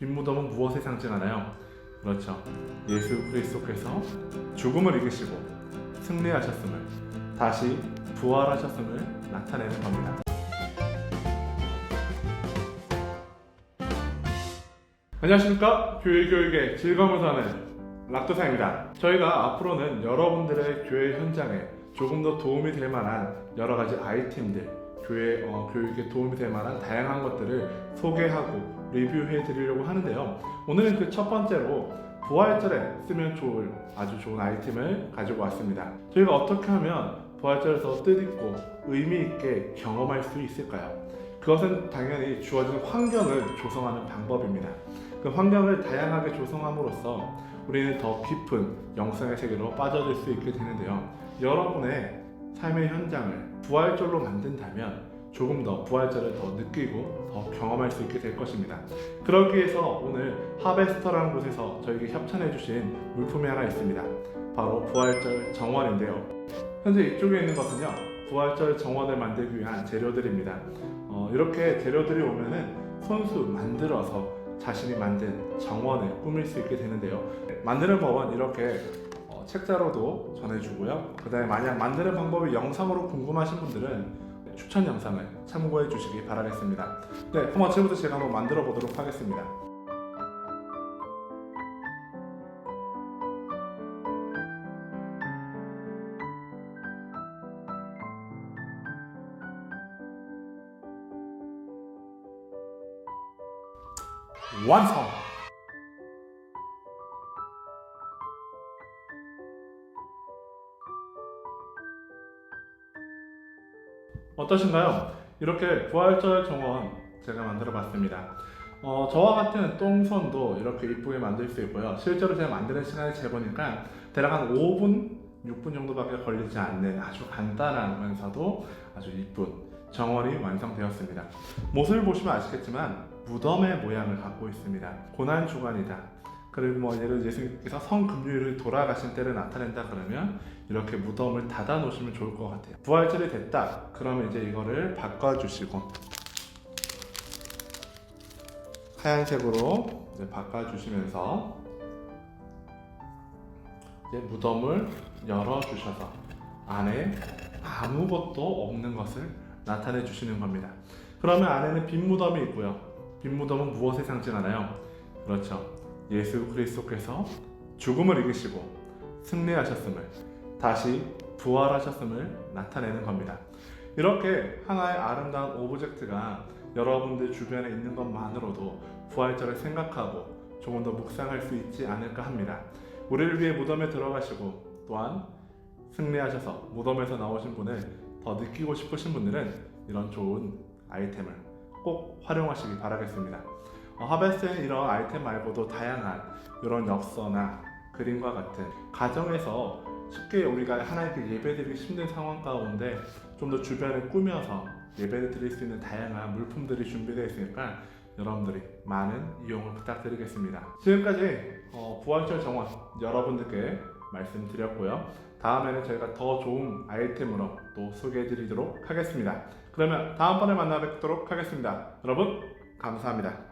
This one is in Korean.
빈 무덤은 무엇을 상징하나요? 그렇죠. 예수 그리스도께서 죽음을 이기시고 승리하셨음을 다시 부활하셨음을 나타내는 겁니다. 안녕하십니까 교회 교육의 즐거움을 사는 락도사입니다. 저희가 앞으로는 여러분들의 교회 현장에 조금 더 도움이 될 만한 여러 가지 아이템들, 교회 어, 교육에 도움이 될 만한 다양한 것들을 소개하고 리뷰해 드리려고 하는데요. 오늘은 그 첫 번째로 부활절에 쓰면 좋을 아주 좋은 아이템을 가지고 왔습니다. 저희가 어떻게 하면 부활절을 더 뜻있고 의미 있게 경험할 수 있을까요? 그것은 당연히 주어진 환경을 조성하는 방법입니다. 그 환경을 다양하게 조성함으로써 우리는 더 깊은 영성의 세계로 빠져들 수 있게 되는데요. 여러분의 삶의 현장을 부활절로 만든다면 조금 더 부활절을 더 느끼고 더 경험할 수 있게 될 것입니다. 그러기 위해서 오늘 하베스터라는 곳에서 저에게 협찬해 주신 물품이 하나 있습니다. 바로 부활절 정원인데요. 현재 이쪽에 있는 것은요, 부활절 정원을 만들기 위한 재료들입니다. 어, 이렇게 재료들이 오면은 손수 만들어서 자신이 만든 정원을 꾸밀 수 있게 되는데요. 만드는 법은 이렇게 어, 책자로도 전해주고요. 그 다음에 만약 만드는 방법이 영상으로 궁금하신 분들은 추천 영상을 참고해 주시기 바라겠습니다. 네, 그럼 지금부터 제가 한번 만들어 보도록 하겠습니다. 완성! 어떠신가요? 이렇게 부활절 정원 제가 만들어 봤습니다. 어, 저와 같은 똥손도 이렇게 이쁘게 만들 수 있고요. 실제로 제가 만드는 시간을 재보니까 대략 한 5분, 6분 정도밖에 걸리지 않는 아주 간단하면서도 아주 이쁜 정원이 완성되었습니다. 모습을 보시면 아시겠지만 무덤의 모양을 갖고 있습니다. 고난 주간이다. 그리고 뭐 예를 예수님께서 성금요일을 돌아가신 때를 나타낸다 그러면 이렇게 무덤을 닫아 놓으시면 좋을 것 같아요. 부활절이 됐다. 그러면 이제 이거를 바꿔주시고 하얀색으로 이제 바꿔주시면서 이제 무덤을 열어주셔서 안에 아무것도 없는 것을 나타내 주시는 겁니다. 그러면 안에는 빈 무덤이 있고요. 빈 무덤은 무엇을 상징하나요? 그렇죠. 예수 그리스도께서 죽음을 이기시고 승리하셨음을 다시 부활하셨음을 나타내는 겁니다. 이렇게 하나의 아름다운 오브젝트가 여러분들 주변에 있는 것만으로도 부활절을 생각하고 조금 더 묵상할 수 있지 않을까 합니다. 우리를 위해 무덤에 들어가시고 또한 승리하셔서 무덤에서 나오신 분을 더 느끼고 싶으신 분들은 이런 좋은 아이템을 꼭 활용하시기 바라겠습니다. 어, 하베스트는 이런 아이템 말고도 다양한 이런 엽서나 그림과 같은 가정에서 쉽게 우리가 하나님께 예배드리기 힘든 상황 가운데 좀 더 주변을 꾸며서 예배를 드릴 수 있는 다양한 물품들이 준비되어 있으니까 여러분들이 많은 이용을 부탁드리겠습니다. 지금까지 어, 부활절 정원 여러분들께 말씀드렸고요. 다음에는 저희가 더 좋은 아이템으로 또 소개해 드리도록 하겠습니다. 그러면 다음번에 만나 뵙도록 하겠습니다. 여러분 감사합니다.